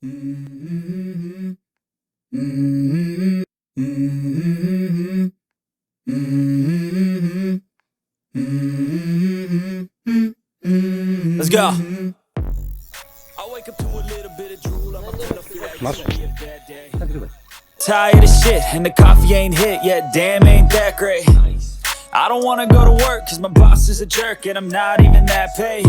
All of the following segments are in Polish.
Let's go. Tired of shit and the coffee ain't hit yet. Damn, ain't that great. I don't wanna go to work cause my boss is a jerk and I'm not even that paid.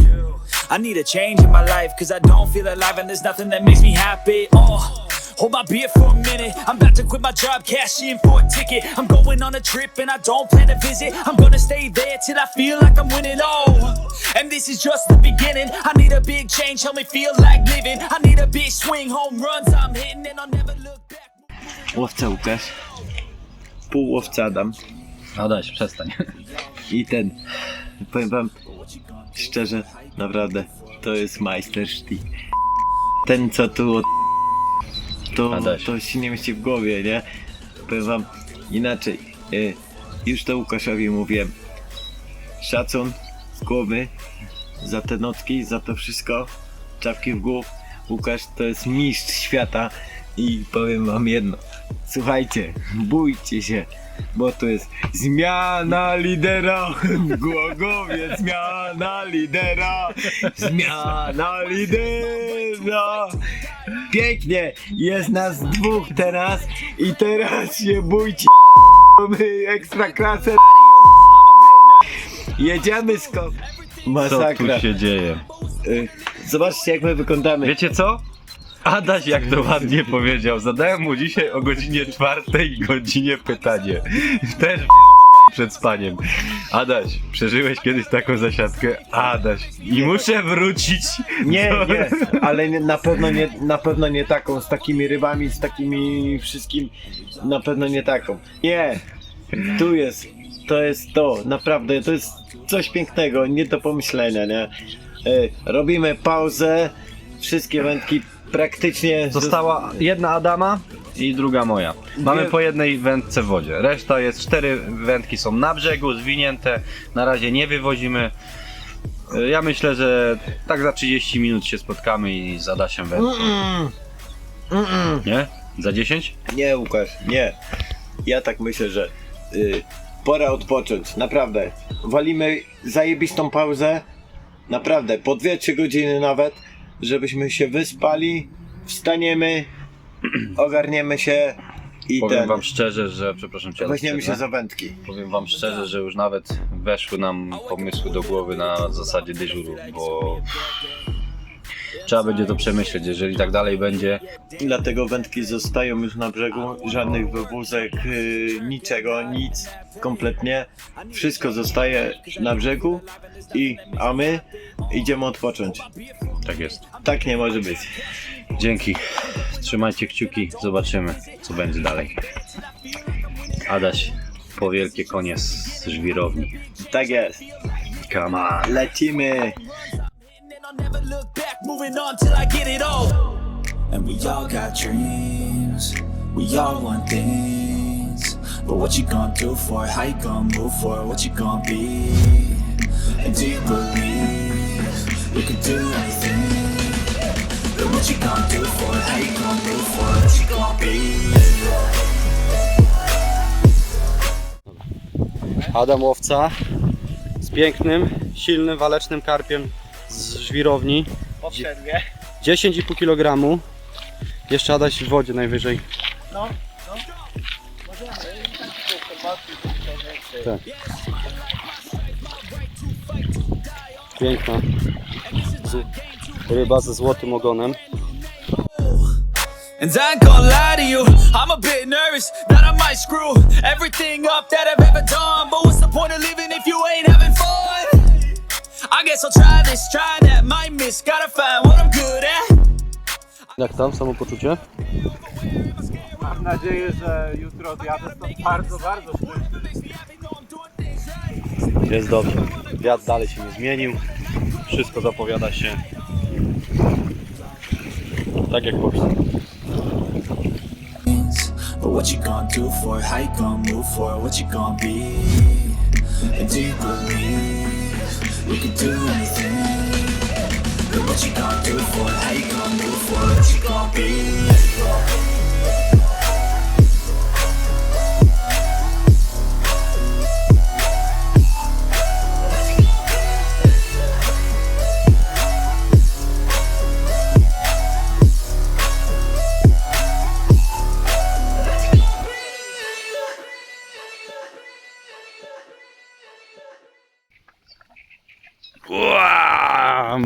I need a change in my life cause I don't feel alive and there's nothing that makes me happy. Oh, hold my beer for a minute. I'm about to quit my job, cash in for a ticket. I'm going on a trip and I don't plan to visit. I'm gonna stay there till I feel like I'm winning. Oh, and this is just the beginning. I need a big change, help me feel like living. I need a big swing, home runs I'm hitting and I'll never look back. Łowca Łukasz, półłowca Adam Adaś, przestań. i ten, powiem wam szczerze, naprawdę, to jest majstersztyk. Ten co tu od... to, Adaś. to się nie mieści w głowie, nie? Powiem wam inaczej, y, już to Łukaszowi mówiłem, szacun z głowy za te notki, za to wszystko, czapki w głów. Łukasz to jest mistrz świata i powiem wam jedno. Słuchajcie, bójcie się, bo to jest zmiana lidera w Głogowie, zmiana lidera, zmiana lidera. Pięknie, jest nas dwóch teraz i teraz się bójcie, my ekstra klasę. Jedziemy skok. Co tu się dzieje? Y, Zobaczcie jak my wyglądamy. Wiecie co? Adaś, jak to ładnie powiedział, zadałem mu dzisiaj o godzinie czwartej godzinie pytanie. Też przed spaniem. Adaś, przeżyłeś kiedyś taką zasiadkę? Adaś, i muszę wrócić. Nie, do- nie, ale nie, na, pewno nie, na pewno nie taką, z takimi rybami, z takimi wszystkim, na pewno nie taką. Nie, tu jest, to jest to, naprawdę, to jest coś pięknego, nie do pomyślenia, nie? E, robimy pauzę, wszystkie wędki praktycznie... Została jedna Adama i druga moja. Mamy po jednej wędce w wodzie. Reszta jest, cztery wędki są na brzegu, zwinięte. Na razie nie wywozimy. Ja myślę, że tak za 30 minut się spotkamy i z Adasiem wędkę. Mm-mm. Mm-mm. Nie? Za 10? Nie, Łukasz, nie. Ja tak myślę, że y, pora odpocząć, naprawdę. Walimy zajebistą pauzę, naprawdę, po 2-3 godziny nawet, żebyśmy się wyspali, wstaniemy, ogarniemy się i Powiem ten, wam szczerze, że przepraszam cię. ale weźmiemy się za wędki. Powiem wam szczerze, że już nawet weszły nam pomysły do głowy na zasadzie dyżuru, bo trzeba będzie to przemyśleć. Jeżeli tak dalej będzie, Dlatego wędki zostają już na brzegu, żadnych wywózek, y, niczego, nic, kompletnie. Wszystko zostaje na brzegu, i, a my idziemy odpocząć. tak jest. Tak nie może być. Dzięki. Trzymajcie kciuki, zobaczymy co będzie dalej. Adaś, po wielkie konie z żwirowni. Tak jest. Come on. Lecimy. I'll never look back, moving on till I get it all. And we all got dreams, we all want things. But what you gonna do for it? How you gonna move for it? What you gonna be? And do you believe you can do anything? But what you gonna do for it? How you gonna move for it? What you gonna be? Adam Łowca z pięknym, silnym, walecznym karpiem żwirowni. Po przerwie. 10,5 kg. Jeszcze Adaś w wodzie najwyżej. No, no. Możemy. Tak. Piękna. Z, ryba ze złotym ogonem. And I ain't gonna lie to you, I'm a bit nervous that I might screw everything up that I've ever done. But what's the point of living if you ain't having fun? I guess I'll try this, try that, might miss, gotta find what I'm good at. Jak tam samopoczucie? Mam nadzieję, że jutro odjadę stąd bardzo, bardzo szczęśliwy. Jest dobrze. Wiatr dalej się nie zmienił. Wszystko zapowiada się tak jak powinno. But what you gonna do for it? How you gonna move for it? What you gonna be? And do you believe you can do anything? But what you gonna do for it? How you gonna move what you gon' be.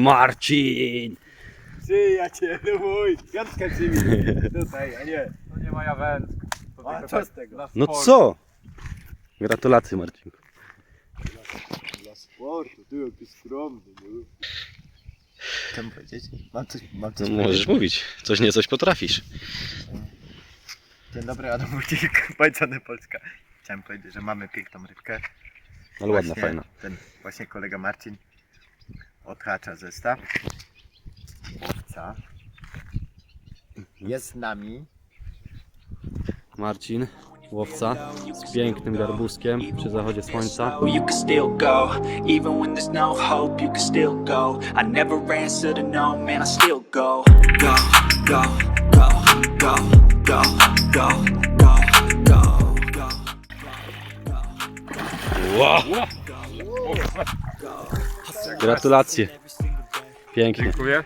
Marcin! Przyjacielu mój! Piątkę przywij! Tutaj, a nie. To nie moja wędka. To A tylko co tak z tego? dla No sportu. co? Gratulacje Marcin. Dla sportu, ty jaki skromny, no. Chciałem powiedzieć? Mam coś, mam coś No możesz mówić, coś nie coś potrafisz. Dzień dobry, Adam Wójcik, Bajcany Polska. Chciałem powiedzieć, że mamy piękną rybkę. Ale ładna, Właśnie fajna. Ten właśnie kolega Marcin odhacza zestaw. Łowca. Jest z nami. Marcin, łowca z pięknym garbuskiem przy zachodzie słońca. You can still go, even when there's no hope, you can still go. I never answer to no, man, I still go. Go, go, go, go, go, go, go, go, go. Gratulacje. Pięknie. Dziękuję.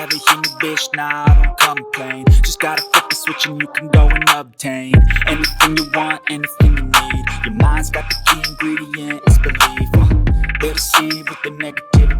never hear me, bitch. Nah, I don't complain. Just gotta flip the switch and you can go and obtain anything you want, anything you need. Your mind's got the key ingredient, it's belief. Uh, better see with the negativity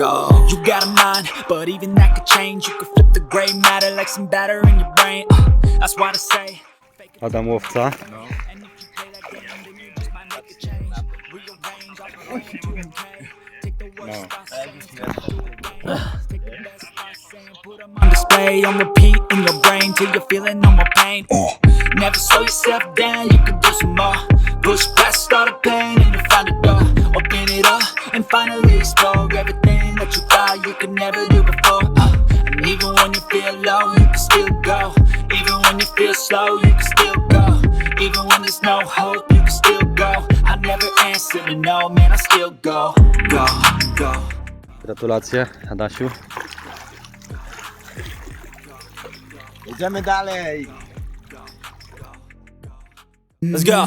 go. You got a mind, but even that could change. You could flip the gray matter like some batter in your brain. Uh, that's why I say. Adam łowca. And if you play that game, then you just might make a change. Rearrange all the way to a K. Take the worst thoughts, take the best thoughts, and put 'em on display on repeat in your brain till you're feeling no more pain. Never slow yourself down, you can do some more. Push past all the pain and you find a door. Open it up and finally explore everything that you thought you could never do before. Uh, and even when you feel low, you can still go. Even when you feel slow, you can still go. Even when there's no hope, you can still go. I never answer to no, man, I still go. Go, go. Gratulacje Adasiu. Jedziemy dalej. Let's go.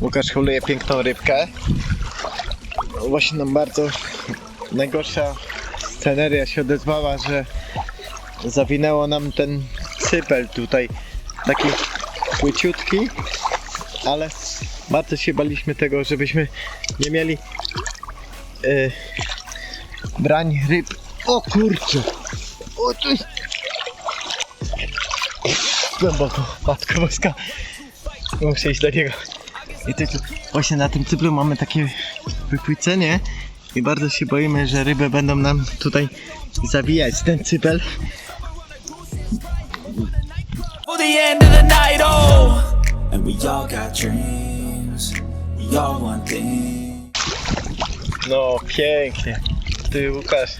Łukasz holuje piękną rybkę. Właśnie nam bardzo najgorsza sceneria się odezwała, że zawinęło nam ten cypel tutaj. Taki płyciutki, ale bardzo się baliśmy tego, żebyśmy nie mieli yy, brań ryb. O kurczę! O tu jest... Głęboko, matko boska. Muszę iść do niego. I tu, właśnie na tym cyplu mamy takie wypłycenie i bardzo się boimy, że ryby będą nam tutaj zawijać ten cypel. for the end of the night, oh. And we all got dreams, we all want things. No, pięknie. Ty, Łukasz.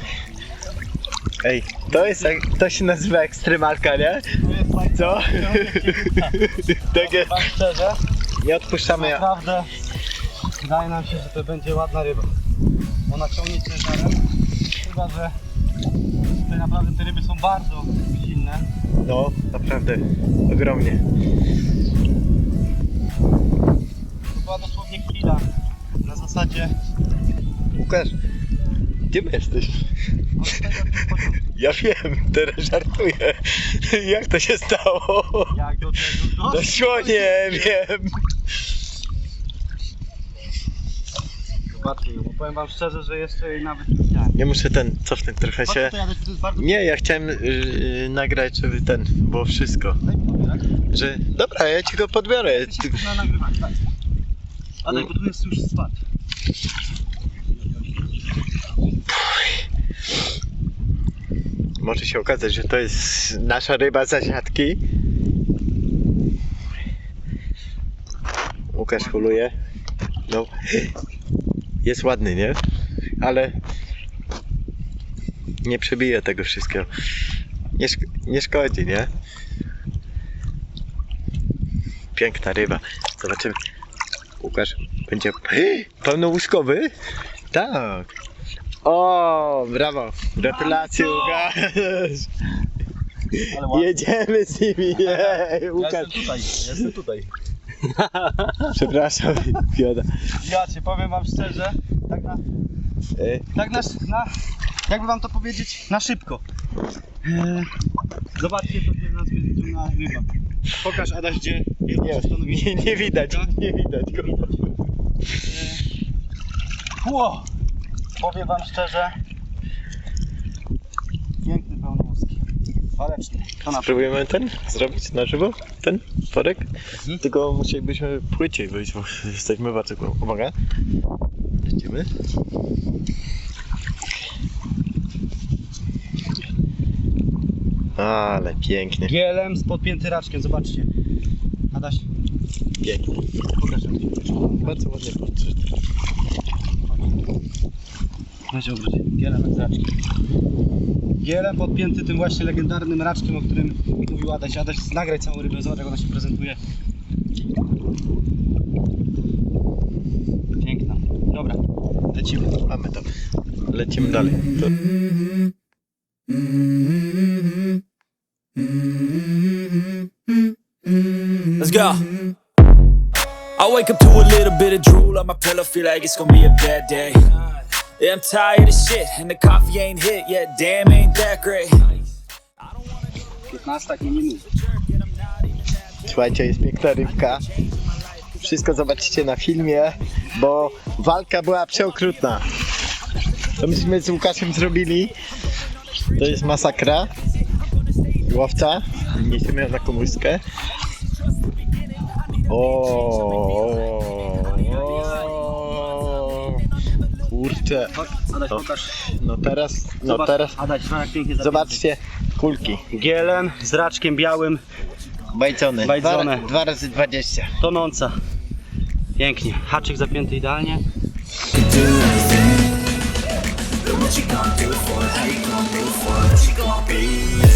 Ej, to jest, jak- to się nazywa ekstremalka, nie? Co? Takie, Wam szczerze, nie odpuszczamy. naprawdę wydaje nam się, że to będzie ładna ryba. Ona ciągnie ciężarem, chyba że tutaj naprawdę te ryby są bardzo silne. No, naprawdę, ogromnie. To była dosłownie chwila. Na zasadzie Łukasz, gdzie my jesteśmy? Ja wiem, teraz żartuję. Jak to się stało? jak do tego No doszło. wiem. Zobaczmy ją, bo powiem wam szczerze, że jeszcze jej nawet nie widziałem. Nie muszę ten, cofnąć trochę się. To, to jest bardzo Nie, ja chciałem yy, nagrać, żeby ten, było wszystko. Daj mi podbierak. Że, dobra, ja ci go podbiorę. Ty się Ty, skup na nagrywaniu, tak. Adek, bo tu jest już spad. może się okazać, że to jest nasza ryba z zasiadki. Łukasz holuje. No, jest ładny, nie? Ale nie przebije tego wszystkiego. Nie, szk- nie szkodzi, nie? Piękna ryba. Zobaczymy. Łukasz będzie pełnołuskowy? Tak. O, brawo. Gratulacje, Łukasz. Jedziemy z nimi. Jej, Łukasz. tutaj, jestem tutaj. Przepraszam, Pioda. Ja cię powiem wam szczerze, tak na, E, tak na, na jakby wam to powiedzieć, na szybko. Eee, zobaczcie, co się nas wyciągnęła ryba. Pokaż Adaś, gdzie jest Nie, nie, widać, nie widać go. Ło! Powiem wam szczerze, piękny pełnołuski. Waleczny. To na Spróbujemy ten zrobić na żywo? Ten worek? Mhm. Tylko musielibyśmy płyciej wyjść, bo jesteśmy bardzo głęboko. Uwaga. Lecimy. Ale pięknie, Gielem z podpięty raczkiem, zobaczcie. Adaś, pięknie. pokażę. Bardzo ładnie portret. Weź obróć. Gielem z raczkiem. Gielem podpięty tym właśnie legendarnym raczkiem, o którym mówił Adaś. Adaś, nagraj całą rybę, zobacz jak ona się prezentuje. Piękna. Dobra, lecimy. Mamy to. Lecimy dalej. To... Let's go. I wake up to a little bit of drool on my pillow, feel like it's gonna be a bad day. Yeah, I'm tired of shit, and the coffee ain't hit yet. Damn, ain't that great. 15 minut. Słuchajcie, jest piękna rybka. Wszystko zobaczycie na filmie, bo walka była przeokrutna. To myśmy z Łukaszem zrobili. To jest masakra. Łowca. Niesiemy ją na komórkę. O, Kurczę. Adaś, To- pokaż. No teraz, no Zobacz, teraz. Adaś, zobacz jak pięknie zapięty. Zobaczcie kulki. Gielem z raczkiem białym, Bajcone. Bajdzone. Dwa, dwa razy 20. tonąca. Pięknie. Haczyk zapięty idealnie. Let's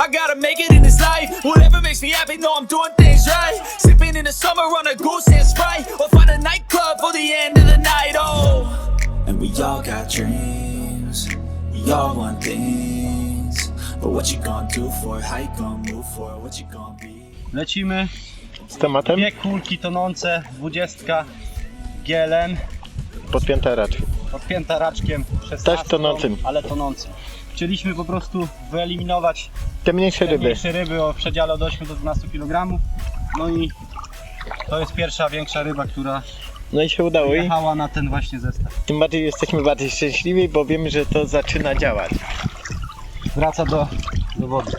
I gotta make it in this life. Whatever makes me happy, know I'm doing things right. Sipping in the summer on a goose and sprite, or find a nightclub for the end of the night. Oh, and we all got dreams. We all want things. But what you gonna do for it? How you gonna move for it? What you gonna be? Lecimy. Z tematem? Dwie kulki tonące, dwudziestka. Gielem. podpięta raczej. Podpięta raczkiem 16, Też tonącym. ale tonącym. Chcieliśmy po prostu wyeliminować Te mniejsze te ryby. mniejsze ryby o przedziale od 8 do 12 kg. No i to jest pierwsza większa ryba, która No i się udało i jechała na ten właśnie zestaw. tym bardziej jesteśmy bardziej szczęśliwi, bo wiemy, że to zaczyna działać. Wraca do, do wody.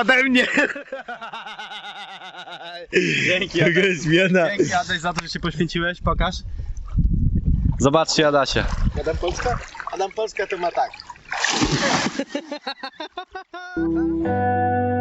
Ode mnie! Dzięki, Jaka zmiana. Dzięki Adaś za to, że się poświęciłeś. Pokaż. Zobaczcie Adasie. Adam Polska? Adam Polska to ma tak.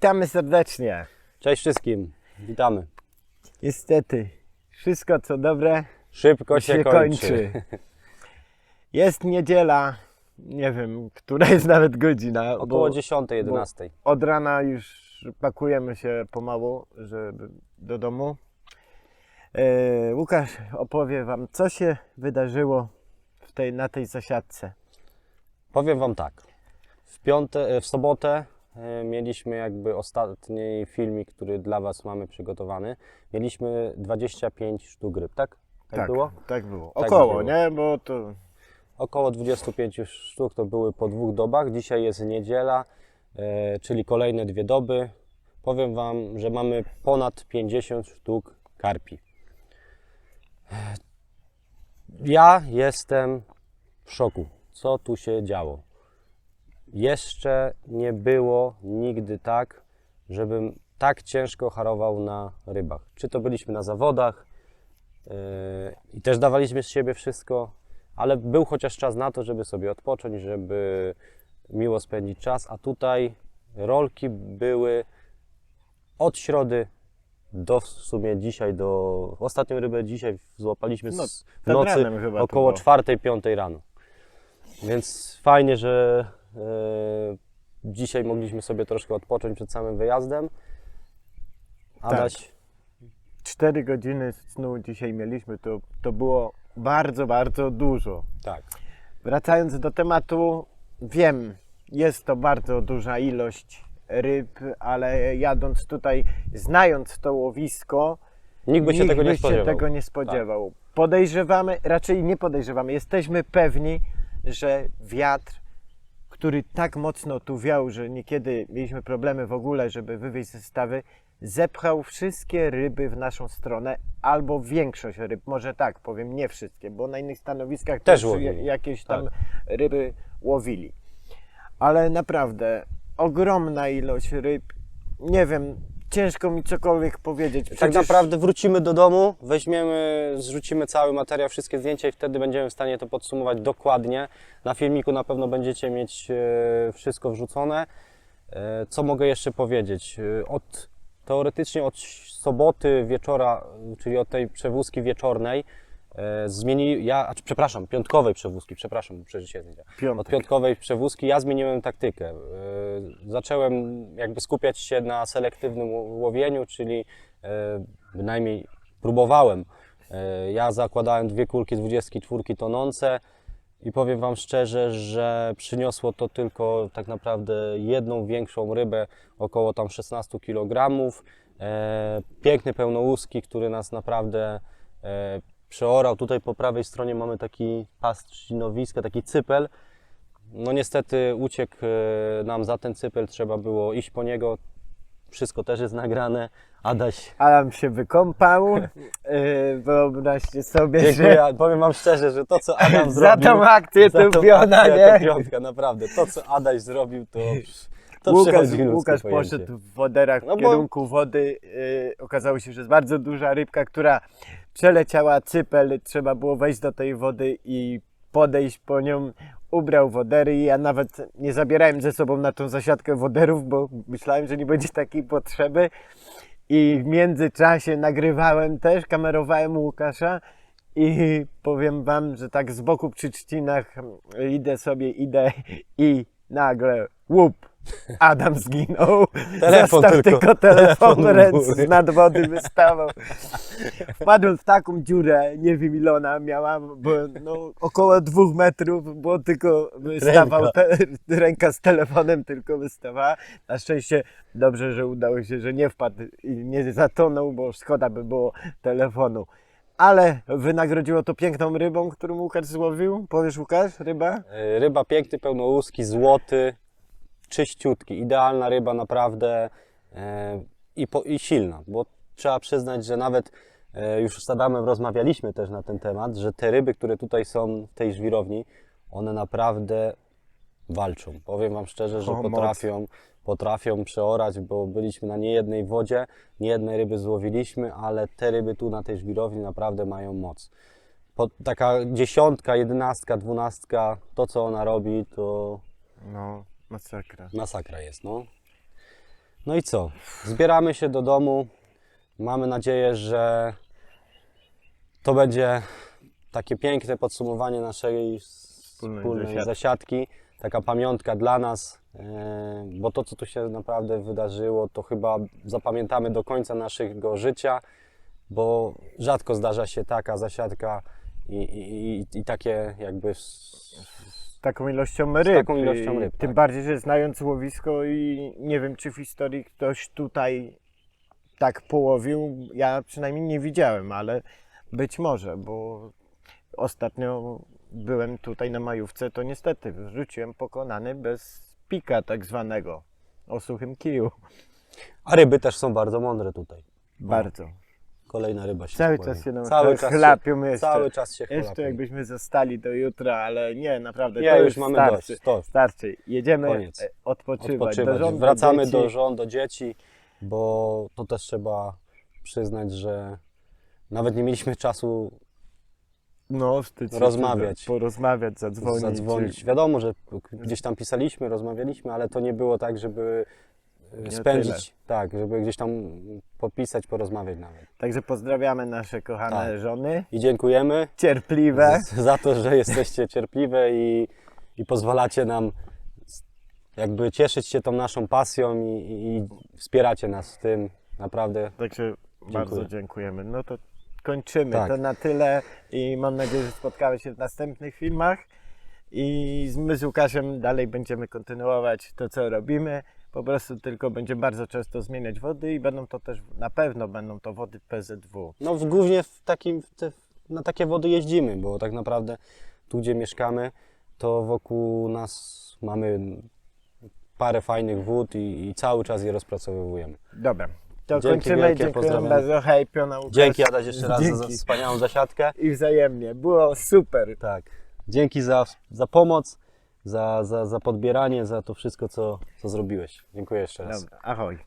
Witamy serdecznie. Cześć wszystkim, witamy. Niestety, wszystko co dobre Szybko się, się kończy. Jest niedziela, nie wiem, która jest nawet godzina. Około bo 10, 11. Od rana już pakujemy się pomału, żeby do domu. E, Łukasz opowie Wam, co się wydarzyło w tej, na tej zasiadce. Powiem Wam tak. W, piąte, w sobotę e, mieliśmy jakby ostatni filmik, który dla Was mamy przygotowany. Mieliśmy 25 sztuk ryb, tak? Tak, było? Tak było. Tak Około, było. nie? Bo to Około 25 sztuk to były po dwóch dobach. Dzisiaj jest niedziela, e, czyli kolejne dwie doby. Powiem Wam, że mamy ponad 50 sztuk karpi. Ja jestem w szoku, co tu się działo. Jeszcze nie było nigdy tak, żebym tak ciężko harował na rybach. Czy to byliśmy na zawodach yy, i też dawaliśmy z siebie wszystko, ale był chociaż czas na to, żeby sobie odpocząć, żeby miło spędzić czas, a tutaj rolki były od środy do w sumie dzisiaj, do ostatnią rybę dzisiaj złapaliśmy No, z, w nocy około było. 4-5 rano. Więc fajnie, że dzisiaj mogliśmy sobie troszkę odpocząć przed samym wyjazdem. Adaś, 4 godziny snu dzisiaj mieliśmy, to, to było bardzo, bardzo dużo. tak. Wracając do tematu, wiem, jest to bardzo duża ilość ryb, ale jadąc tutaj, znając to łowisko, Nikt by się tego nie by się tego nie spodziewał. Podejrzewamy, raczej nie podejrzewamy, jesteśmy pewni, że wiatr, który tak mocno tu wiał, że niekiedy mieliśmy problemy w ogóle, żeby wywieźć zestawy, zepchał wszystkie ryby w naszą stronę, albo większość ryb, może tak powiem, nie wszystkie, bo na innych stanowiskach Też też, jakieś tam Tak. ryby łowili. Ale naprawdę ogromna ilość ryb. Nie wiem, ciężko mi cokolwiek powiedzieć. Tak Przecież- naprawdę wrócimy do domu, weźmiemy, zrzucimy cały materiał, wszystkie zdjęcia i wtedy będziemy w stanie to podsumować dokładnie. Na filmiku na pewno będziecie mieć e, wszystko wrzucone. E, Co mogę jeszcze powiedzieć? E, Od, teoretycznie od soboty wieczora, czyli od tej przewózki wieczornej, e, zmieni, ja, a, przepraszam, piątkowej przewózki, przepraszam, przeżycie. Piątek. Od piątkowej przewózki ja zmieniłem taktykę. Yy, Zacząłem jakby skupiać się na selektywnym ło- łowieniu, czyli yy, bynajmniej próbowałem. Yy, Ja zakładałem dwie kulki 24 tonące i powiem Wam szczerze, że przyniosło to tylko tak naprawdę jedną większą rybę, około tam 16 kg. Piękny pełnołuski, który nas naprawdę e, przeorał. Tutaj po prawej stronie mamy taki pas trzcinowiska, taki cypel. No niestety uciekł e, nam za ten cypel, trzeba było iść po niego. Wszystko też jest nagrane. Adaś, Adam się wykąpał. Yy, wyobraźcie sobie, dziękuję. że Powiem wam szczerze, że to co Adam za zrobił... tą akcję za to piona, nie? To piątka, naprawdę. To co Adaś zrobił, to, to Łukasz, przechodzi ludzkie Łukasz pojęcie. poszedł w woderach No w bo- kierunku wody. Yy, okazało się, że jest bardzo duża rybka, która przeleciała cypel. Trzeba było wejść do tej wody i podejść po nią. Ubrał wodery i ja nawet nie zabierałem ze sobą na tą zasiadkę woderów, bo myślałem, że nie będzie takiej potrzeby. I w międzyczasie nagrywałem też, kamerowałem Łukasza i powiem wam, że tak z boku przy trzcinach idę sobie, idę i nagle łup, Adam zginął. Telefon Został tylko. tylko, telefon, Telefon ręce nad wody wystawał. Wpadłem w taką dziurę, nie wiem ile ona miała, bo no, około dwóch metrów, bo tylko wystawał Ręka. Te, ręka z telefonem tylko wystawała. Na szczęście dobrze, że udało się, że nie wpadł i nie zatonął, bo szkoda by było telefonu. Ale wynagrodziło to piękną rybą, którą Łukasz złowił. Powiesz Łukasz, ryba? Y, Ryba piękny, pełnołuski, złoty, czyściutki, idealna ryba naprawdę e, i, po, i silna, bo trzeba przyznać, że nawet e, już z Adamem rozmawialiśmy też na ten temat, że te ryby, które tutaj są w tej żwirowni, one naprawdę walczą. Powiem Wam szczerze, że O, moc. potrafią, potrafią przeorać, bo byliśmy na niejednej wodzie, niejednej ryby złowiliśmy, ale te ryby tu na tej żwirowni naprawdę mają moc. Po, taka dziesiątka, jedenastka, dwunastka, to co ona robi, to No, masakra. masakra jest, no. No i co? Zbieramy się do domu. Mamy nadzieję, że to będzie takie piękne podsumowanie naszej Wspólnej wspólnej, zasiadki. zasiadki. Taka pamiątka dla nas, e, bo to, co tu się naprawdę wydarzyło, to chyba zapamiętamy do końca naszego życia, bo rzadko zdarza się taka zasiadka i, i, i, i takie jakby taką ilością ryb. taką ilością I ryb, Tym tak. bardziej, że znając łowisko i nie wiem, czy w historii ktoś tutaj tak połowił. Ja przynajmniej nie widziałem, ale być może, bo ostatnio byłem tutaj na majówce, to niestety wrzuciłem pokonany bez pika tak zwanego, o suchym kiju. A ryby też są bardzo mądre tutaj. Bardzo. Kolejna ryba się Cały czas się nam cały czas chlapią się, jeszcze. Cały czas się Jeszcze jakbyśmy zostali do jutra, ale nie, naprawdę, Nie, to już już mamy starczy. dość. To Starczy. Jedziemy Koniec. e, odpoczywać. odpoczywać. Do do Wracamy dzieci. do żon, do dzieci, bo to też trzeba przyznać, że nawet nie mieliśmy czasu No, wstyd się Rozmawiać. Porozmawiać, zadzwonić. zadzwonić. Wiadomo, że gdzieś tam pisaliśmy, rozmawialiśmy, ale to nie było tak, żeby Nie spędzić, tak, żeby gdzieś tam popisać, porozmawiać nawet. Także pozdrawiamy nasze kochane Tak. żony. I dziękujemy Cierpliwe. z- za to, że jesteście cierpliwe i, i pozwalacie nam jakby cieszyć się tą naszą pasją i, i, wspieracie nas w tym. Naprawdę Także bardzo Dziękuję. dziękujemy. No to kończymy. Tak. To na tyle i mam nadzieję, że spotkamy się w następnych filmach. I z- my z Łukaszem dalej będziemy kontynuować to, co robimy. Po prostu tylko będziemy bardzo często zmieniać wody i będą to też, na pewno będą to wody PZW. No w głównie w takim, w te, na takie wody jeździmy, bo tak naprawdę tu gdzie mieszkamy, to wokół nas mamy parę fajnych wód i, i cały czas je rozpracowujemy. Dobra. To Dzięki kończymy. wielkie, Dziękuję bardzo. Hej, piona Łukasz. Dzięki Adaś jeszcze raz za, za Dzięki. wspaniałą zasiadkę. I wzajemnie. Było super. Tak. Dzięki za, za pomoc, za, za, za podbieranie, za to wszystko, co, co zrobiłeś. Dziękuję jeszcze raz. Dobra, ahoj.